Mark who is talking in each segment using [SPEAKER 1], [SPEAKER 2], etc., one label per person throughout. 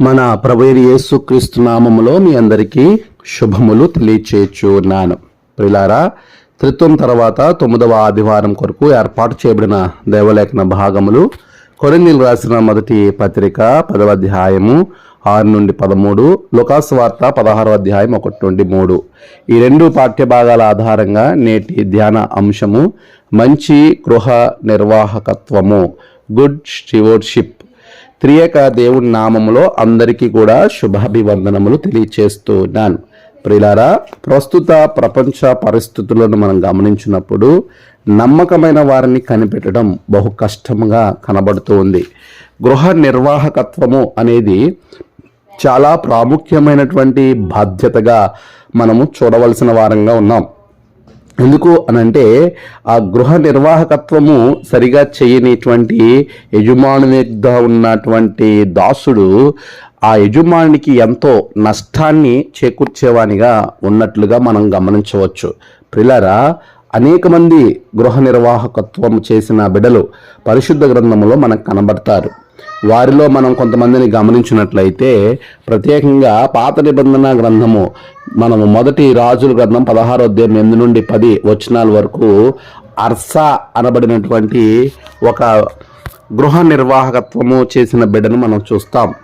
[SPEAKER 1] మన ప్రభుని యేసుక్రీస్తు నామములో మీ అందరికీ శుభములు తెలియచేయచ్చు ఉన్నాను ప్రిలారా త్రిత్వం తర్వాత తొమ్మిదవ ఆదివారం కొరకు ఏర్పాటు చేయబడిన దేవలేఖన భాగములు కొరిందీలు రాసిన మొదటి పత్రిక పదవ అధ్యాయము ఆరు నుండి పదమూడు లుకాస్ వార్త పదహారవ అధ్యాయం ఒకటి నుండి మూడు. ఈ రెండు పాఠ్య భాగాల ఆధారంగా నేటి ధ్యాన అంశము మంచి గృహ నిర్వాహకత్వము గుడ్ స్టివర్డ్షిప్ త్రియక దేవుడి నామములో అందరికీ కూడా శుభాభివందనములు తెలియచేస్తూ ఉన్నాను ప్రిలారా ప్రస్తుత ప్రపంచ పరిస్థితులను మనం గమనించినప్పుడు నమ్మకమైన వారిని కనిపెట్టడం బహు కష్టంగా కనబడుతూ ఉంది గృహ నిర్వాహకత్వము అనేది చాలా ప్రాముఖ్యమైనటువంటి బాధ్యతగా మనము చూడవలసిన వారంగా ఉన్నాం. ఎందుకు అనంటే ఆ గృహ నిర్వాహకత్వము సరిగా చేయనిటువంటి యజమానునిగా ఉన్నటువంటి దాసుడు ఆ యజమానికి ఎంతో నష్టాన్ని చేకూర్చేవానిగా ఉన్నట్లుగా మనం గమనించవచ్చు. ప్రిలరా అనేక మంది గృహ నిర్వాహకత్వం చేసిన బిడలు పరిశుద్ధ గ్రంథంలో మనకు కనబడతారు. వారిలో మనం కొంతమందిని గమనించినట్లయితే ప్రత్యేకంగా పాత నిబంధన గ్రంథము మనము మొదటి రాజుల గ్రంథం పదహారో అధ్యాయం ఎనిమిది నుండి పది వచనాల వరకు అర్సా అనబడినటువంటి ఒక గృహ నిర్వాహకత్వము చేసిన బిడ్డను మనం చూస్తాం.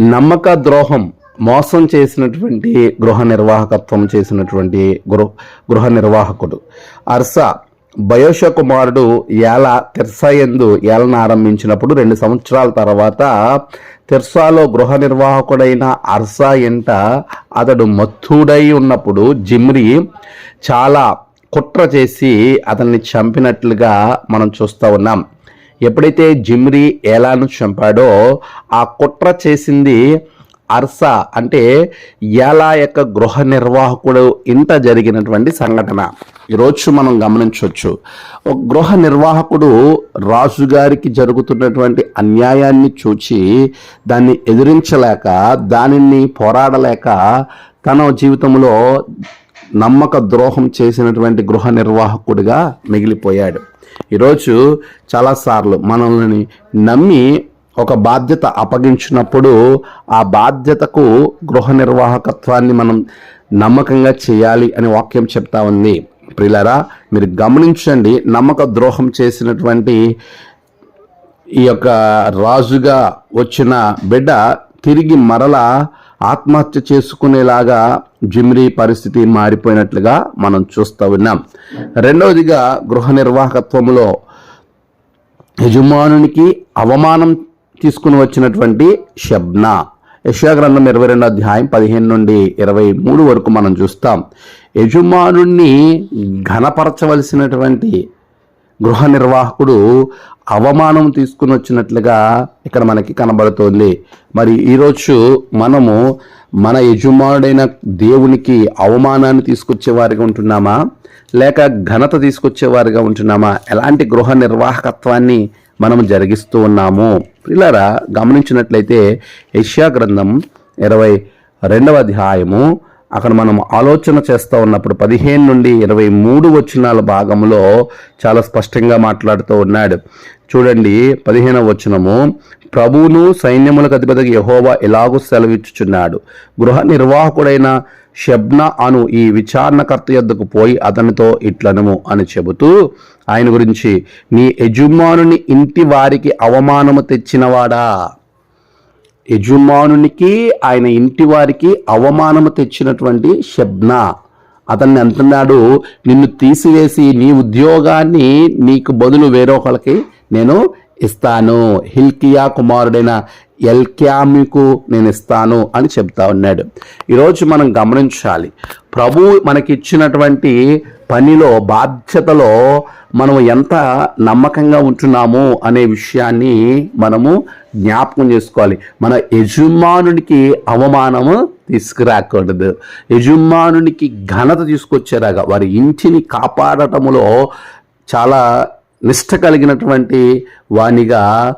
[SPEAKER 1] నమ్మక ద్రోహం మోసం చేసినటువంటి గృహ నిర్వాహకత్వం చేసినటువంటి గృహ గృహ నిర్వాహకుడు. అర్సా బయోష కుమారుడు ఏల తిర్సయందు ఏలన ఆరంభించినప్పుడు రెండు సంవత్సరాల తర్వాత తిర్సాలో గృహ నిర్వాహకుడైన అర్సా ఎంట అతడు మత్తుడై ఉన్నప్పుడు జిమ్రి చాలా కుట్ర చేసి అతన్ని చంపినట్లుగా మనం చూస్తూ ఉన్నాం. ఎప్పుడైతే జిమ్రి ఏలాను చంపాడో ఆ కుట్ర చేసింది అర్సా అంటే ఎలా యొక్క గృహ నిర్వాహకుడు ఇంట జరిగినటువంటి సంఘటన. ఈరోజు మనం గమనించవచ్చు. ఒక గృహ నిర్వాహకుడు రాజుగారికి జరుగుతున్నటువంటి అన్యాయాన్ని చూచి దాన్ని ఎదిరించలేక దానిని పోరాడలేక తన జీవితంలో నమ్మక ద్రోహం చేసినటువంటి గృహ నిర్వాహకుడిగా మిగిలిపోయాడు. ఈరోజు చాలాసార్లు మనల్ని నమ్మి ఒక బాధ్యత అప్పగించినప్పుడు ఆ బాధ్యతకు గృహ నిర్వాహకత్వాన్ని మనం నమ్మకంగా చేయాలి అని వాక్యం చెప్తా ఉంది. ప్రిలరా మీరు గమనించండి నమ్మక ద్రోహం చేసినటువంటి ఈ యొక్క రాజుగా వచ్చిన బిడ్డ తిరిగి మరల ఆత్మహత్య చేసుకునేలాగా జిమ్రీ పరిస్థితి మారిపోయినట్లుగా మనం చూస్తూ ఉన్నాం. రెండవదిగా గృహ నిర్వాహకత్వంలో యజమానునికి అవమానం తీసుకుని వచ్చినటువంటి షబ్నా. యశాగ్రంథం ఇరవై రెండు అధ్యాయం పదిహేను నుండి ఇరవై మూడు వరకు మనం చూస్తాం. యజమానుణ్ణి ఘనపరచవలసినటువంటి గృహ నిర్వాహకుడు అవమానం తీసుకుని వచ్చినట్లుగా ఇక్కడ మనకి కనబడుతోంది. మరి ఈరోజు మనము మన యజమానుడైన దేవునికి అవమానాన్ని తీసుకొచ్చేవారిగా ఉంటున్నామా? లేక ఘనత తీసుకొచ్చేవారిగా ఉంటున్నామా? ఎలాంటి గృహ నిర్వాహకత్వాన్ని మనం జరిగిస్తూ ఉన్నాము? పిల్లరా గమనించినట్లయితే యష్యా గ్రంథం ఇరవై రెండవ అధ్యాయము. అక్కడ మనం ఆలోచన చేస్తూ ఉన్నప్పుడు పదిహేను నుండి ఇరవై మూడు వచనాల భాగంలో చాలా స్పష్టంగా మాట్లాడుతూ ఉన్నాడు. చూడండి పదిహేనవ వచనము. ప్రభువును సైన్యములకు అధిపతికి యహోవా ఎలాగూ సెలవిచ్చుచున్నాడు. గృహ నిర్వాహకుడైన షబ్న అను ఈ విచారణకర్త యొద్దకు పోయి అతనితో ఇట్లనము అని చెబుతూ ఆయన గురించి నీ యజమానుని ఇంటి వారికి అవమానము తెచ్చినవాడా? యజమానునికి ఆయన ఇంటి వారికి అవమానము తెచ్చినటువంటి షబ్నా అతన్ని అంటున్నాడు నిన్ను తీసివేసి నీ ఉద్యోగాన్ని నీకు బదులు వేరొకరికి నేను ఇస్తాను. హిల్కియా కుమారుడైన ఎల్క్యామికు నేను ఇస్తాను అని చెప్తా ఉన్నాడు. ఈరోజు మనం గమనించాలి. ప్రభు మనకిచ్చినటువంటి పనిలో బాధ్యతలో మనం ఎంత నమ్మకంగా ఉంటున్నాము అనే విషయాన్ని మనము జ్ఞాపకం చేసుకోవాలి. మన యజమానునికి అవమానము తీసుకురాకూడదు. యజమానునికి ఘనత తీసుకొచ్చేలాగా వారి ఇంటిని కాపాడటములో చాలా నిష్ట కలిగినటువంటి వానిగా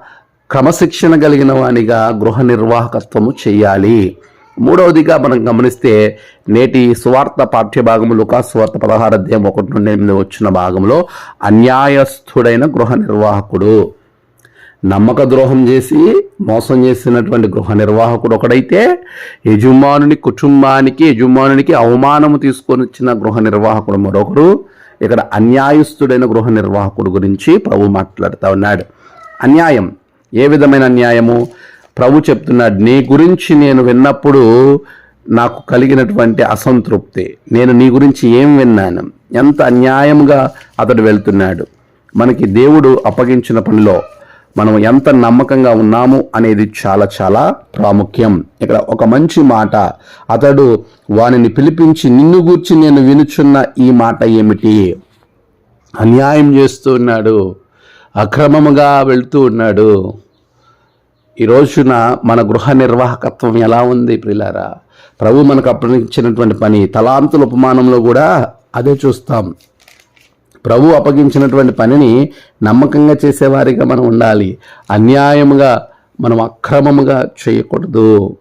[SPEAKER 1] క్రమశిక్షణ కలిగిన వానిగా గృహ నిర్వాహకత్వము చేయాలి. మూడవదిగా మనం గమనిస్తే నేటి సువార్త పాఠ్యభాగము లుకా సువార్త పదహారు అధ్యాయం ఒకటి నుండి ఎనిమిది వచ్చిన భాగంలో అన్యాయస్థుడైన గృహ నిర్వాహకుడు నమ్మక ద్రోహం చేసి మోసం చేసినటువంటి గృహ నిర్వాహకుడు ఒకడైతే యజమానుని కుటుంబానికి యజమానునికి అవమానము తీసుకొని వచ్చిన గృహ నిర్వాహకుడు మరొకరు. ఇక్కడ అన్యాయస్తుడైన గృహ నిర్వాహకుడు గురించి ప్రభు మాట్లాడుతూ ఉన్నాడు. అన్యాయం. ఏ విధమైన అన్యాయము ప్రభు చెప్తున్నాడు నీ గురించి నేను విన్నప్పుడు నాకు కలిగినటువంటి అసంతృప్తి. నేను నీ గురించి ఏం విన్నాను? ఎంత అన్యాయంగా అతడు వెళ్తున్నాడు. మనకి దేవుడు అప్పగించిన పనిలో మనం ఎంత నమ్మకంగా ఉన్నాము అనేది చాలా చాలా ప్రాముఖ్యం. ఇక్కడ ఒక మంచి మాట. అతడు వానిని పిలిపించి నిన్ను గూర్చి నేను వినుచున్న ఈ మాట ఏమిటి? అన్యాయం చేస్తున్నాడు. అక్రమముగా వెళ్తూ ఉన్నాడు. ఈ రోజున మన గృహ నిర్వాహకత్వం ఎలా ఉంది ప్రిలారా? ప్రభు మనకు అప్పగించినటువంటి పని తలాంతుల ఉపమానంలో కూడా అదే చూస్తాం. ప్రభు అప్పగించినటువంటి పనిని నమ్మకంగా చేసేవారిగా మనం ఉండాలి. అన్యాయముగా మనం అక్రమముగా చేయకూడదు.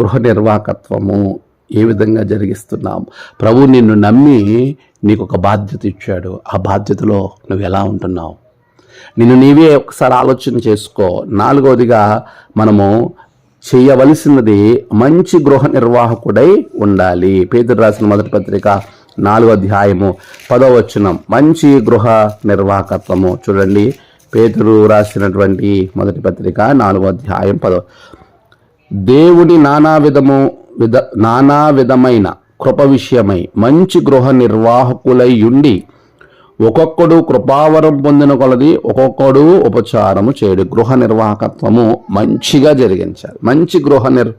[SPEAKER 1] గృహ నిర్వాహకత్వము ఏ విధంగా జరిగిస్తున్నాం? ప్రభు నిన్ను నమ్మి నీకు ఒక బాధ్యత ఇచ్చాడు. ఆ బాధ్యతలో నువ్వు ఎలా ఉంటున్నావు? నిన్ను నీవే ఒకసారి ఆలోచన చేసుకో. నాలుగవదిగా మనము చేయవలసినది మంచి గృహ నిర్వాహకుడై ఉండాలి. పేదరు రాసిన మొదటి పత్రిక నాలుగో అధ్యాయము పదో వచనం. మంచి గృహ నిర్వాహకత్వము. చూడండి పేతురు రాసినటువంటి మొదటి పత్రిక నాలుగో అధ్యాయం పదో. దేవుడి నానా విధము విధ నానా విధమైన కృప విషయమై మంచి గృహ నిర్వాహకులై ఉండి ఒక్కొక్కడు కృపావరం పొందిన కొలది ఒక్కొక్కడు ఉపచారము చేయడు. గృహ నిర్వాహకత్వము మంచిగా జరిగించాలి. మంచి గృహ నిర్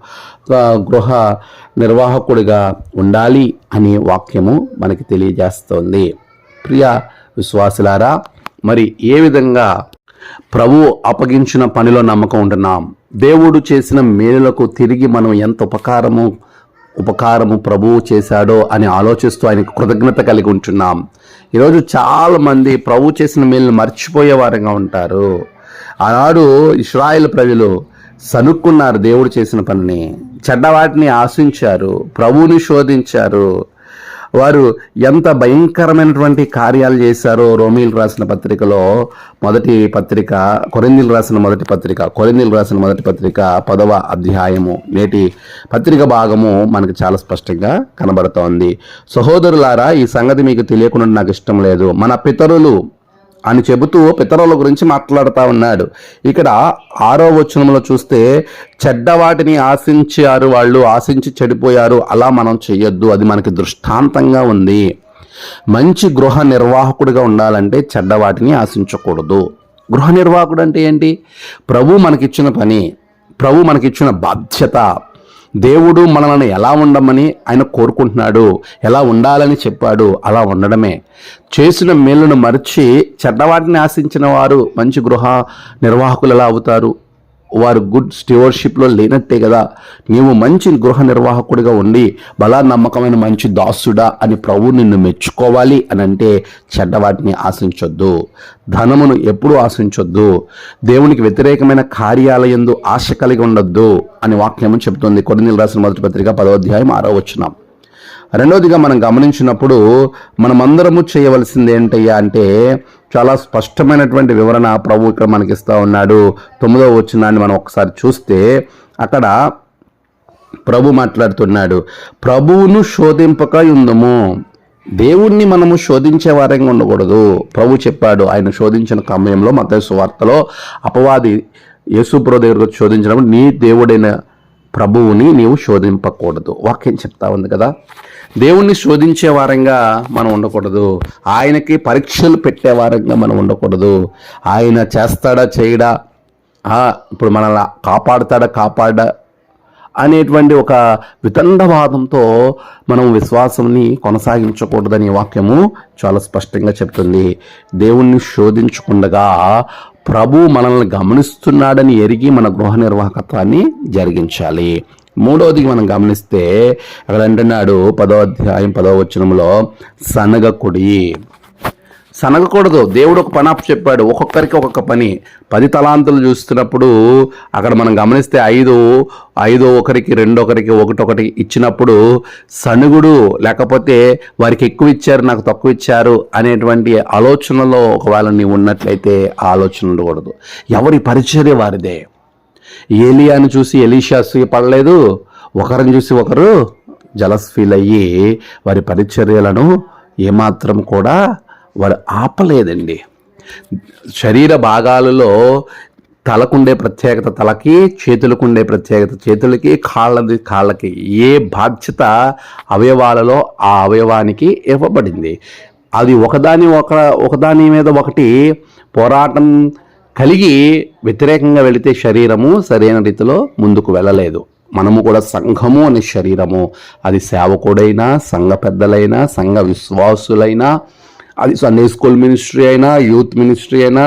[SPEAKER 1] గృహ నిర్వాహకుడిగా ఉండాలి అనే వాక్యము మనకి తెలియజేస్తోంది. ప్రియ విశ్వాసులారా మరి ఏ విధంగా ప్రభు అప్పగించిన పనిలో నమ్మకం ఉంటున్నాం? దేవుడు చేసిన మేలులకు తిరిగి మనం ఎంత ఉపకారము ఉపకారము ప్రభువు చేశాడో అని ఆలోచిస్తూ ఆయనకు కృతజ్ఞత కలిగి ఉంటున్నాం. ఈరోజు చాలామంది ప్రభు చేసిన మేలు మర్చిపోయేవారుగా ఉంటారు. ఆనాడు ఇస్రాయేల్ ప్రజలు సనుక్కున్నారు దేవుడు చేసిన పనిని. చెడ్డవాటిని ఆశించారు. ప్రభువుని శోధించారు. వారు ఎంత భయంకరమైనటువంటి కార్యాలు చేశారో రోమిల్ రాసిన పత్రికలో మొదటి పత్రిక కొరిందీలు రాసిన మొదటి పత్రిక కొరిందీలు రాసిన మొదటి పత్రిక పదవ అధ్యాయము. నేటి పత్రిక భాగము మనకు చాలా స్పష్టంగా కనబడుతోంది. సహోదరులారా ఈ సంగతి మీకు తెలియకుండా నాకు ఇష్టం లేదు. మన పితరులు అని చెబుతూ పితరుల గురించి మాట్లాడుతూ ఉన్నాడు. ఇక్కడ ఆరో వచనంలో చూస్తే చెడ్డ వాటిని ఆశించారు వాళ్ళు ఆశించి చెడిపోయారు అలా మనం చెయ్యొద్దు అది మనకి దృష్టాంతంగా ఉంది. మంచి గృహ నిర్వాహకుడిగా ఉండాలంటే చెడ్డ వాటిని ఆశించకూడదు. గృహ నిర్వాహకుడు అంటే ఏంటి? ప్రభు మనకిచ్చిన పని ప్రభు మనకిచ్చిన బాధ్యత దేవుడు మనల్ని ఎలా ఉండమని ఆయన కోరుకుంటున్నాడు ఎలా ఉండాలని చెప్పాడు అలా ఉండడమే. చేసిన మేలును మరిచి చెడ్డవాటిని ఆశించిన వారు మంచి గృహ నిర్వాహకులు ఎలా అవుతారు? వారు గుడ్ స్టీవర్షిప్లో లేనట్టే కదా. నీవు మంచి గృహ నిర్వాహకుడిగా ఉండి బలా నమ్మకమైన మంచి దాసుడా అని ప్రభు నిన్ను మెచ్చుకోవాలి అని అంటే చెడ్డవాటిని ఆశించొద్దు. ధనమును ఎప్పుడూ ఆశించొద్దు. దేవునికి వ్యతిరేకమైన కార్యాలయందు ఆశ కలిగి ఉండొద్దు అని వాక్యము చెబుతుంది. కొన్ని రాసిన మొదటి పత్రిక పదో అధ్యాయం ఆరో వచ్చినాం రెండవదిగా మనం గమనించినప్పుడు మనమందరము చేయవలసింది ఏంటయ్యా అంటే చాలా స్పష్టమైనటువంటి వివరణ ప్రభు ఇక్కడ మనకి ఇస్తూ ఉన్నాడు. తొమ్మిదవ వచ్చినాన్ని మనం ఒకసారి చూస్తే అక్కడ ప్రభు మాట్లాడుతున్నాడు. ప్రభువును శోధింపక ఉందము దేవుణ్ణి మనము శోధించే వారంగా ఉండకూడదు. ప్రభు చెప్పాడు. ఆయన శోధించిన సమయంలో మత వార్తలో అపవాది యేసుప్రో దగ్గరకు శోధించినప్పుడు నీ దేవుడైన ప్రభువుని నీవు శోధింపకూడదు. వాక్యం చెప్తా ఉంది కదా? దేవుణ్ణి శోధించే వారంగా మనం ఉండకూడదు. ఆయనకి పరీక్షలు పెట్టే వారంగా మనం ఉండకూడదు. ఆయన చేస్తాడా చేయడా? ఇప్పుడు మనల్ని కాపాడుతాడా కాపాడా? అనేటువంటి ఒక వితండవాదంతో మనం విశ్వాసంని కొనసాగించకూడదని వాక్యము చాలా స్పష్టంగా చెప్తుంది. దేవుణ్ణి శోధించకుండగా ప్రభు మనల్ని గమనిస్తున్నాడని ఎరిగి మన గృహ నిర్వాహకత్వాన్ని జరిగించాలి. మూడవది మనం గమనిస్తే అక్కడ అంటున్నాడు పదో అధ్యాయం పదో వచనంలో సనగకుడి సనగకూడదు. దేవుడు ఒక పని చెప్పాడు. ఒక్కొక్కరికి ఒక్కొక్క పని. పది తలాంతులు చూస్తున్నప్పుడు అక్కడ మనం గమనిస్తే ఐదు ఐదు ఒకరికి రెండొకరికి ఒకటొకటి ఇచ్చినప్పుడు సనుగుడు లేకపోతే వారికి ఎక్కువ ఇచ్చారు నాకు తక్కువ ఇచ్చారు అనేటువంటి ఆలోచనలో ఒకవేళ నీవు ఉన్నట్లయితే ఆలోచన ఉండకూడదు ఎవరి పరిచర్య వారిదే. ఏలియాను చూసి ఎలీషా పడలేదు ఒకరిని చూసి ఒకరు జలస్ ఫీల్ అయ్యి వారి పరిచర్యలను ఏమాత్రం కూడా వారు ఆపలేదండి. శరీర భాగాలలో తలకుండే ప్రత్యేకత తలకి చేతులకుండే ప్రత్యేకత చేతులకి కాళ్ళది కాళ్ళకి ఏ బాధ్యత అవయవాలలో ఆ అవయవానికి ఇవ్వబడింది. అది ఒకదాని ఒక ఒకదాని మీద ఒకటి పోరాటం కలిగి వ్యతిరేకంగా వెళితే శరీరము సరైన రీతిలో ముందుకు వెళ్ళలేదు. మనము కూడా సంఘము అనే శరీరము. అది సేవకుడైనా సంఘ పెద్దలైనా సంఘ విశ్వాసులైనా అది సండే స్కూల్ మినిస్ట్రీ అయినా యూత్ మినిస్ట్రీ అయినా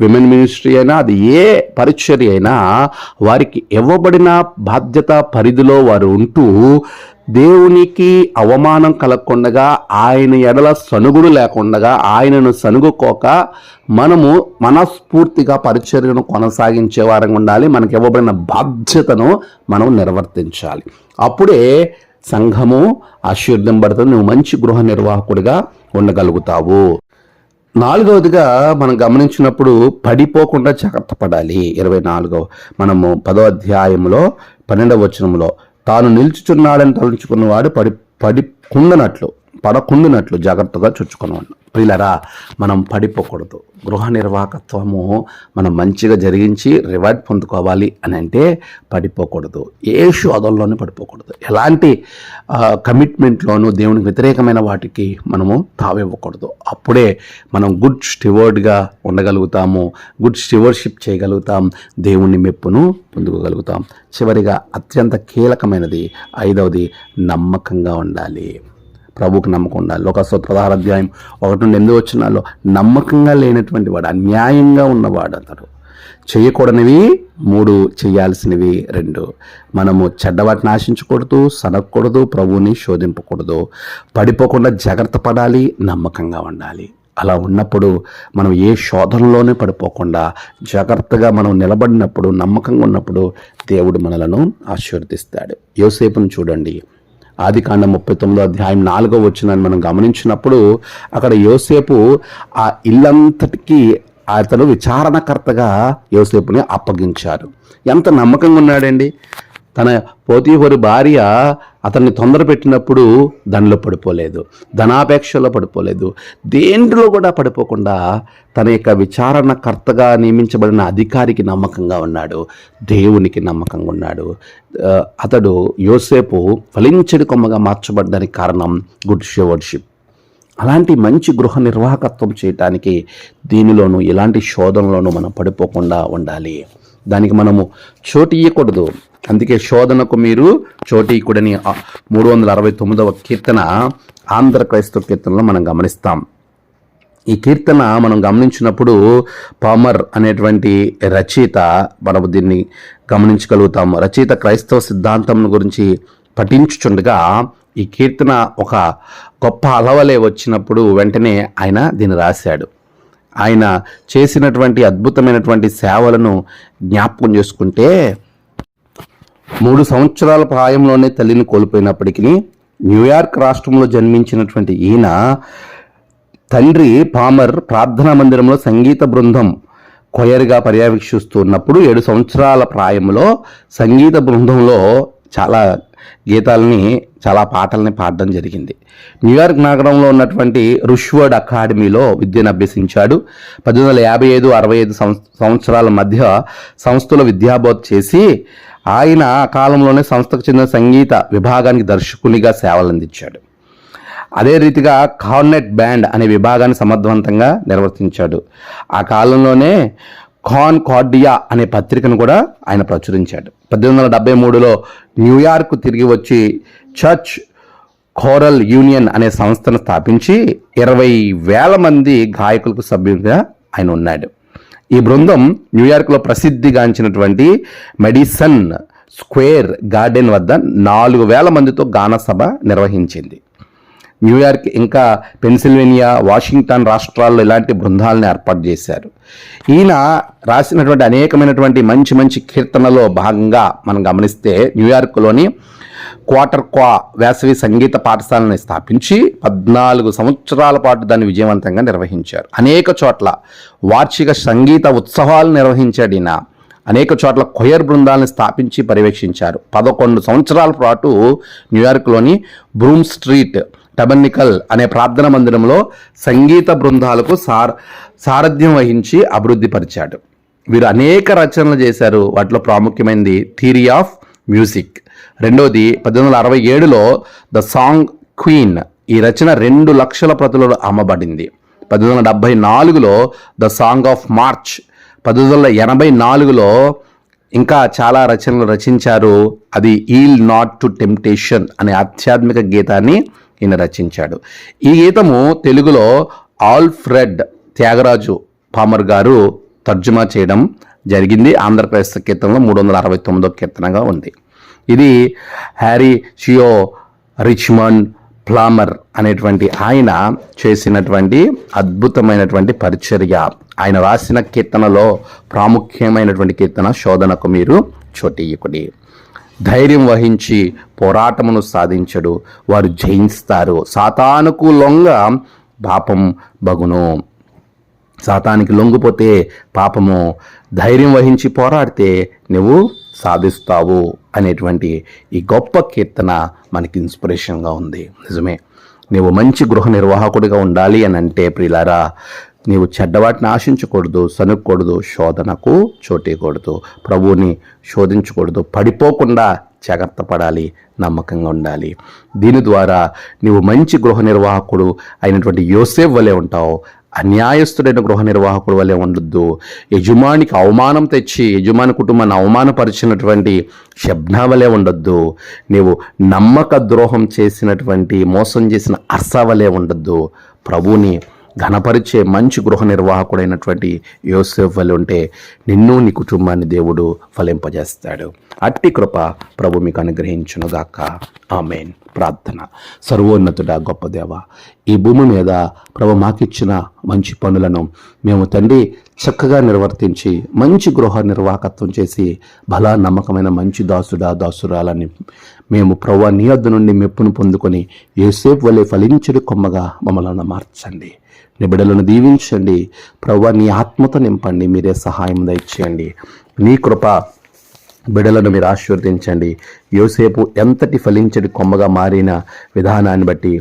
[SPEAKER 1] విమెన్ మినిస్ట్రీ అయినా అది ఏ పరిచర్య అయినా వారికి ఇవ్వబడిన బాధ్యత పరిధిలో వారు ఉంటూ దేవునికి అవమానం కలగకుండా ఆయన ఎడల సనుగుడు లేకుండా ఆయనను సనుగుకోక మనము మనస్ఫూర్తిగా పరిచర్యను కొనసాగించే వారంగా ఉండాలి. మనకి ఇవ్వబడిన బాధ్యతను మనం నిర్వర్తించాలి. అప్పుడే సంఘము ఆశీర్వదింపడుతుంది నువ్వు మంచి గృహ నిర్వాహకుడిగా ఉండగలుగుతావు. నాలుగవదిగా మనం గమనించినప్పుడు పడిపోకుండా జాగ్రత్త పడాలి. ఇరవై నాలుగవ మనము పదో అధ్యాయంలో పన్నెండవ వచనంలో తాను నిల్చుచున్నాడని తలుచుకున్నవాడు పడి పడి కుండనట్లు. పడకుండినట్లు జాగ్రత్తగా చుచ్చుకున్నాడు ప్రిలరా మనం పడిపోకూడదు. గృహ నిర్వాహకత్వము మనం మంచిగా జరిగించి రివార్డ్ పొందుకోవాలి అని అంటే పడిపోకూడదు. ఏ శోధంలోనూ పడిపోకూడదు. ఎలాంటి కమిట్మెంట్లోనూ దేవునికి వ్యతిరేకమైన వాటికి మనము తావివ్వకూడదు. అప్పుడే మనం గుడ్ స్టివర్డ్గా ఉండగలుగుతాము. గుడ్ స్టివర్షిప్ చేయగలుగుతాం. దేవుని మెప్పును పొందుకోగలుగుతాం. చివరిగా అత్యంత కీలకమైనది ఐదవది నమ్మకంగా ఉండాలి. ప్రభుకు నమ్మకం ఉండాలి. లోకస్వ పదహారు అధ్యాయం ఒకటి నుండి ఎందుకు వచ్చినాలో నమ్మకంగా లేనటువంటి వాడు అన్యాయంగా ఉన్నవాడు అతడు. చేయకూడనివి మూడు చేయాల్సినవి రెండు. మనము చెడ్డవాటిని ఆశించకూడదు సనకూడదు ప్రభువుని శోధింపకూడదు. పడిపోకుండా జాగ్రత్త పడాలి నమ్మకంగా ఉండాలి. అలా ఉన్నప్పుడు మనం ఏ శోధనలోనే పడిపోకుండా జాగ్రత్తగా మనం నిలబడినప్పుడు నమ్మకంగా ఉన్నప్పుడు దేవుడు మనలను ఆశీర్వదిస్తాడు. యోసేపును చూడండి. ఆదికాండ ముప్పై తొమ్మిదో అధ్యాయం నాలుగో వచ్చిందని మనం గమనించినప్పుడు అక్కడ యోసేపు ఆ ఇల్లంతటికి అతను విచారణకర్తగా యోసేపుని అప్పగించారు ఎంత నమ్మకంగా ఉన్నాడండి? తన పోతీహోరి భార్య అతన్ని తొందర పెట్టినప్పుడు దానిలో పడిపోలేదు ధనాపేక్షలో పడిపోలేదు. దేంట్లో కూడా పడిపోకుండా తన యొక్క విచారణకర్తగా నియమించబడిన అధికారికి నమ్మకంగా ఉన్నాడు దేవునికి నమ్మకంగా ఉన్నాడు. అతడు యోసేపు ఫలించడి కొమ్మగా మార్చబడ్డానికి కారణం గుడ్ షివర్షిప్ అలాంటి మంచి గృహ నిర్వాహకత్వం చేయటానికి దీనిలోనూ ఇలాంటి శోధనలోనూ మనం పడిపోకుండా ఉండాలి. దానికి మనము చోటు ఇవ్వకూడదు అందుకే శోధనకు మీరు చోటీకుడని మూడు వందల అరవై తొమ్మిదవ కీర్తన ఆంధ్ర క్రైస్తవ కీర్తనలో మనం గమనిస్తాం. ఈ కీర్తన మనం గమనించినప్పుడు పామర్ అనేటువంటి రచయిత మనము దీన్ని గమనించగలుగుతాం. రచయిత క్రైస్తవ సిద్ధాంతం గురించి పఠించుచుండగా ఈ కీర్తన ఒక గొప్ప అలవలే వచ్చినప్పుడు వెంటనే ఆయన దీన్ని రాశాడు. ఆయన చేసినటువంటి అద్భుతమైనటువంటి సేవలను జ్ఞాపకం చేసుకుంటే మూడు సంవత్సరాల ప్రాయంలోనే తల్లిని కోల్పోయినప్పటికీ న్యూయార్క్ రాష్ట్రంలో జన్మించినటువంటి ఈయన తండ్రి పామర్ ప్రార్థనా మందిరంలో సంగీత బృందం కొయర్గా పర్యవేక్షిస్తున్నప్పుడు ఏడు సంవత్సరాల ప్రాయంలో సంగీత బృందంలో చాలా గీతాలని చాలా పాటల్ని పాడడం జరిగింది. న్యూయార్క్ నగరంలో ఉన్నటువంటి రుష్వర్డ్ అకాడమీలో విద్యను అభ్యసించాడు. పద్దెనిమిది వందల యాభై ఐదు అరవై ఐదు సంవత్సరాల మధ్య సంస్థలో విద్యాబోధ చేసి ఆయన ఆ కాలంలోనే సంస్థకు చెందిన సంగీత విభాగానికి దర్శకునిగా సేవలందించాడు అదే రీతిగా కార్నెట్ బ్యాండ్ అనే విభాగాన్ని సమర్థవంతంగా నిర్వర్తించాడు. ఆ కాలంలోనే కాన్ కార్డియా అనే పత్రికను కూడా ఆయన ప్రచురించాడు. పద్దెనిమిది వందల డెబ్బై మూడులో న్యూయార్క్ తిరిగి వచ్చి చర్చ్ కోరల్ యూనియన్ అనే సంస్థను స్థాపించి ఇరవై వేల మంది గాయకులకు సభ్యులుగా ఆయన ఉన్నాడు. ఈ బృందం న్యూయార్క్లో ప్రసిద్ధిగాంచినటువంటి మెడిసన్ స్క్వేర్ గార్డెన్ వద్ద నాలుగు వేల మందితో గానసభ నిర్వహించింది. న్యూయార్క్ ఇంకా పెన్సిల్వేనియా వాషింగ్టన్ రాష్ట్రాల్లో ఇలాంటి బృందాలను ఏర్పాటు చేశారు. ఈయన రాసినటువంటి అనేకమైనటువంటి మంచి మంచి కీర్తనలో భాగంగా మనం గమనిస్తే న్యూయార్క్లోని క్వార్టర్ క్వా వేసవి సంగీత పాఠశాలను స్థాపించి పద్నాలుగు సంవత్సరాల పాటు దాన్ని విజయవంతంగా నిర్వహించారు. అనేక చోట్ల వార్షిక సంగీత ఉత్సవాలు నిర్వహించాడు ఈయన. అనేక చోట్ల కొయర్ బృందాలను స్థాపించి పర్యవేక్షించారు. పదకొండు సంవత్సరాల పాటు న్యూయార్క్లోని బ్రూమ్ స్ట్రీట్ టబర్నికల్ అనే ప్రార్థన మందిరంలో సంగీత బృందాలకు సార్ సారథ్యం వహించి అభివృద్ధి పరిచాడు. వీరు అనేక రచనలు చేశారు. వాటిలో ప్రాముఖ్యమైనది థియరీ ఆఫ్ మ్యూజిక్. రెండోది పద్దెనిమిది వందల అరవై ఏడులో ద సాంగ్ క్వీన్ ఈ రచన రెండు లక్షల ప్రతులలో అమ్మబడింది. పద్దెనిమిది వందల డెబ్బై నాలుగులో ద సాంగ్ ఆఫ్ మార్చ్ పద్దెనిమిది వందల ఎనభై నాలుగులో ఇంకా చాలా రచనలు రచించారు. అది ఈల్ నాట్ టు టెంప్టేషన్ అనే ఆధ్యాత్మిక గీతాన్ని ఈయన రచించాడు. ఈ గీతము తెలుగులో ఆల్ఫ్రెడ్ త్యాగరాజు పామర్ గారు తర్జుమా చేయడం జరిగింది. ఆంధ్రప్రదేశ్ కీర్తనలో మూడు వందల అరవై తొమ్మిదో కీర్తనగా ఉంది. ఇది హ్యారీ షియో రిచ్మండ్ ప్లామర్ అనేటువంటి ఆయన చేసినటువంటి అద్భుతమైనటువంటి పరిచర్య. ఆయన రాసిన కీర్తనలో ప్రాముఖ్యమైనటువంటి కీర్తన శోధనకు మీరు చోటీయకుడి. ధైర్యం వహించి పోరాటమును సాధించడు వారు జయిస్తారు. సాతానుకు లొంగ పాపం బగును. సాతానికి లొంగిపోతే పాపము ధైర్యం వహించి పోరాడితే నువ్వు సాధిస్తావు అనేటువంటి ఈ గొప్ప కీర్తన మనకి ఇన్స్పిరేషన్గా ఉంది. నిజమే. నీవు మంచి గృహ నిర్వాహకుడిగా ఉండాలి అని అంటే ప్రిలారా నీవు చెడ్డవాటిని ఆశించకూడదు సనుక్కూడదు శోధనకు చోటీకూడదు ప్రభువుని శోధించకూడదు పడిపోకుండా జాగ్రత్త పడాలి నమ్మకంగా ఉండాలి. దీని ద్వారా నీవు మంచి గృహ నిర్వాహకుడు అయినటువంటి యోసేఫ్ వలె ఉంటావు. అన్యాయస్తుడైన గృహ నిర్వాహకుడు వలె ఉండొద్దు. యజమానికి అవమానం తెచ్చి యజమాని కుటుంబాన్ని అవమానపరిచినటువంటి శబ్నా వలె ఉండొద్దు. నీవు నమ్మక ద్రోహం చేసినటువంటి మోసం చేసిన అర్స వలె ఉండొద్దు. ప్రభువుని ఘనపరిచే మంచి గృహ నిర్వాహకుడైనటువంటి యోసేఫ్ వలె ఉంటే నిన్ను నీ కుటుంబాన్ని దేవుడు ఫలింపజేస్తాడు. అట్టి కృప ప్రభు మీకు అనుగ్రహించునుగాక ఆమెన్. ప్రార్థన. సర్వోన్నతుడ గొప్ప దేవ ఈ భూమి మీద ప్రభు మాకిచ్చిన మంచి పనులను మేము తండ్రి చక్కగా నిర్వర్తించి మంచి గృహ నిర్వాహకత్వం చేసి బలా నమ్మకమైన మంచి దాసుడా దాసురాలని మేము ప్రభు నీ వద్ద నుండి మెప్పును పొందుకొని ఏసేపు వలె ఫలించడు కొమ్మగా మమ్మల్ని మార్చండి. నీ బిడ్డలను దీవించండి. ప్రవ్వ నీ ఆత్మతో నింపండి. మీరే సహాయం దయచేయండి. నీ కృప బిడలను మీరు ఆశీర్వదించండి. యోసేపు ఎంతటి ఫలించడి కొమ్మగా మారిన విధానాన్ని బట్టి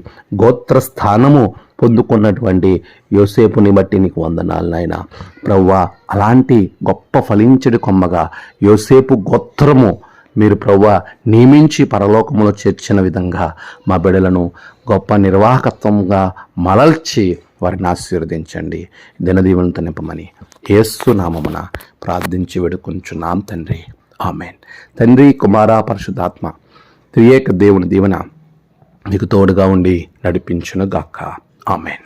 [SPEAKER 1] గోత్ర స్థానము పొందుకున్నటువంటి యోసేపుని బట్టి నీకు వందనాలు నాయన. ప్రవ్వా అలాంటి గొప్ప ఫలించడి కొమ్మగా యోసేపు గోత్రము మీరు ప్రవ్వ నియమించి పరలోకములో చేర్చిన విధంగా మా బిడలను గొప్ప నిర్వాహకత్వంగా మలల్చి వారిని ఆశీర్వదించండి. దినదీవులను నింపమని ఏసు నామమున ప్రార్థించి వేడుకొంచున్నాం తండ్రి. ఆమెన్. తండ్రి కుమార పరిశుద్ధాత్మ త్రియేక దేవుని దీవెన మీకు తోడుగా ఉండి నడిపించును గాక ఆమెన్.